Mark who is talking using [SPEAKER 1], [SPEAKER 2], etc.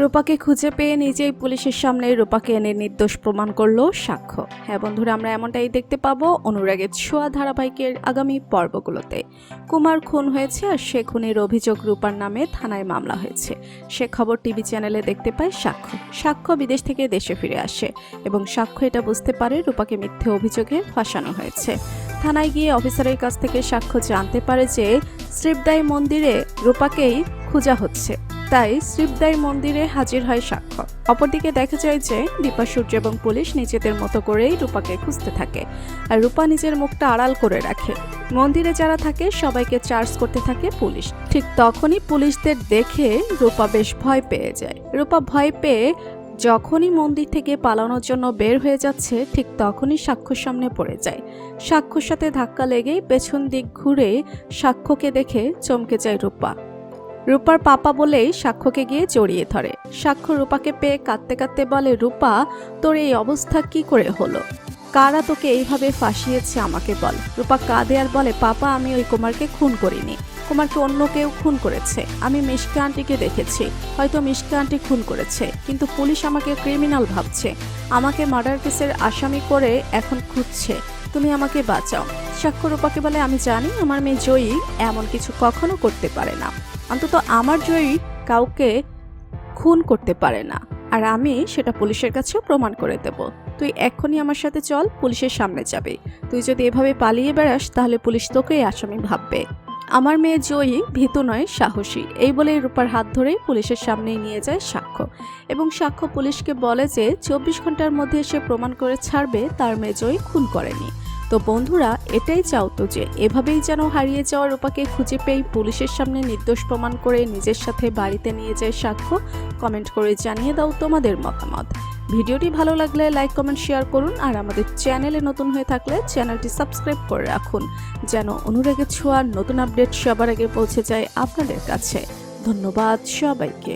[SPEAKER 1] রূপাকে খুঁজে পেয়ে নিজেই পুলিশের সামনে রূপাকে এনে নির্দোষ প্রমাণ করল সাক্ষ্য। হ্যাঁ বন্ধুরা, আমরা এমনটাই দেখতে পাবো অনুরাগের ছোঁয়া ধারাবাহিকের আগামী পর্বগুলোতে। কুমার খুন হয়েছে আর সে খুনের অভিযোগ রূপার নামে থানায় মামলা হয়েছে। সে খবর টিভি চ্যানেলে দেখতে পায় সাক্ষ্য। সাক্ষ্য বিদেশ থেকে দেশে ফিরে আসে এবং সাক্ষ্য এটা বুঝতে পারে রূপাকে মিথ্যে অভিযোগে ফাঁসানো হয়েছে। থানায় গিয়ে অফিসারের কাছ থেকে সাক্ষ্য জানতে পারে যে শ্রীপদাই মন্দিরে রূপাকেই খোঁজা হচ্ছে। তাই শ্রীপদাই মন্দিরে হাজির হয় সাক্ষ্য। অপরদিকে দেখা যায় যে, দীপা, সূর্য এবং পুলিশ নিজেদের মতো করেই রূপাকে খুঁজতে থাকে আর রূপা নিজের মুখটা আড়াল করে রাখে। মন্দিরে যারা থাকে, সবাইকে চার্জ করতে থাকে পুলিশ। ঠিক তখনই পুলিশদের দেখে রূপা বেশ ভয় পেয়ে যায়। রূপা ভয় পেয়ে যখনই মন্দির থেকে পালানোর জন্য বের হয়ে যাচ্ছে, ঠিক তখনই সাক্ষ্যর সামনে পড়ে যায়। সাক্ষ্যর সাথে ধাক্কা লেগেই পেছন দিক ঘুরে সাক্ষ্যকে দেখে চমকে যায় রূপা। রূপার পাপা বলেই সাক্ষ্যকে গিয়ে জড়িয়ে ধরে। সাক্ষ্য রূপাকে পেয়ে কাঁদতে কাঁদতে বলে, রূপা, তোর এই অবস্থা কি করে হলো? কারা তোকে এইভাবে ফাঁসিয়েছে আমাকে বল? রূপা কাঁদে আর বলে, পাপা, আমি ওই কুমারকে খুন করিনি। কুমারকে অন্য কেউ খুন করেছে। আমি মিশকা আন্টিকে দেখেছি। হয়তো মিশকা আন্টি খুন করেছে। কিন্তু পুলিশ আমাকে ক্রিমিনাল ভাবছে। আমাকে মার্ডার কেসের আসামি করে এখন খুঁজছে। তুমি আমাকে বাঁচাও। স্বাক্ষর রূপাকে বলে আমি জানি আমার মেয়ে জয়ী এমন কিছু কখনো করতে পারে না। অন্তত আমার জয়ী কাউকে খুন করতে পারে না। আর আমি সেটা পুলিশের কাছেও প্রমাণ করে দেব। তুই এক্ষুনি আমার সাথে চল, পুলিশের সামনে যাবে। তুই যদি এভাবে পালিয়ে বেড়াস, তাহলে পুলিশ তোকেই আসামি ভাববে। আমার মেয়ে জয়ী ভীতু নয়, সাহসী। এই বলে রূপার হাত ধরেই পুলিশের সামনে নিয়ে যায় সাক্ষ্য। এবং সাক্ষ্য পুলিশকে বলে যে, চব্বিশ ঘণ্টার মধ্যে সে প্রমাণ করে ছাড়বে, তার মেয়ে জয়ী খুন করেনি। তো বন্ধুরা, এটাই চাও তো যে, এভাবেই যেন হারিয়ে যাওয়া রূপাকে খুঁজে পেয়ে পুলিশের সামনে নির্দোষ প্রমাণ করে নিজের সাথে বাড়িতে নিয়ে যায় সাক্ষ্য। কমেন্ট করে জানিয়ে দাও তোমাদের মতামত। ভিডিওটি ভালো লাগলে লাইক, কমেন্ট, শেয়ার করুন আর আমাদের চ্যানেলে নতুন হয়ে থাকলে চ্যানেলটি সাবস্ক্রাইব করে রাখুন, যেন অনুরাগের ছোঁয়ার নতুন আপডেট সবার আগে পৌঁছে যায় আপনাদের কাছে। ধন্যবাদ সবাইকে।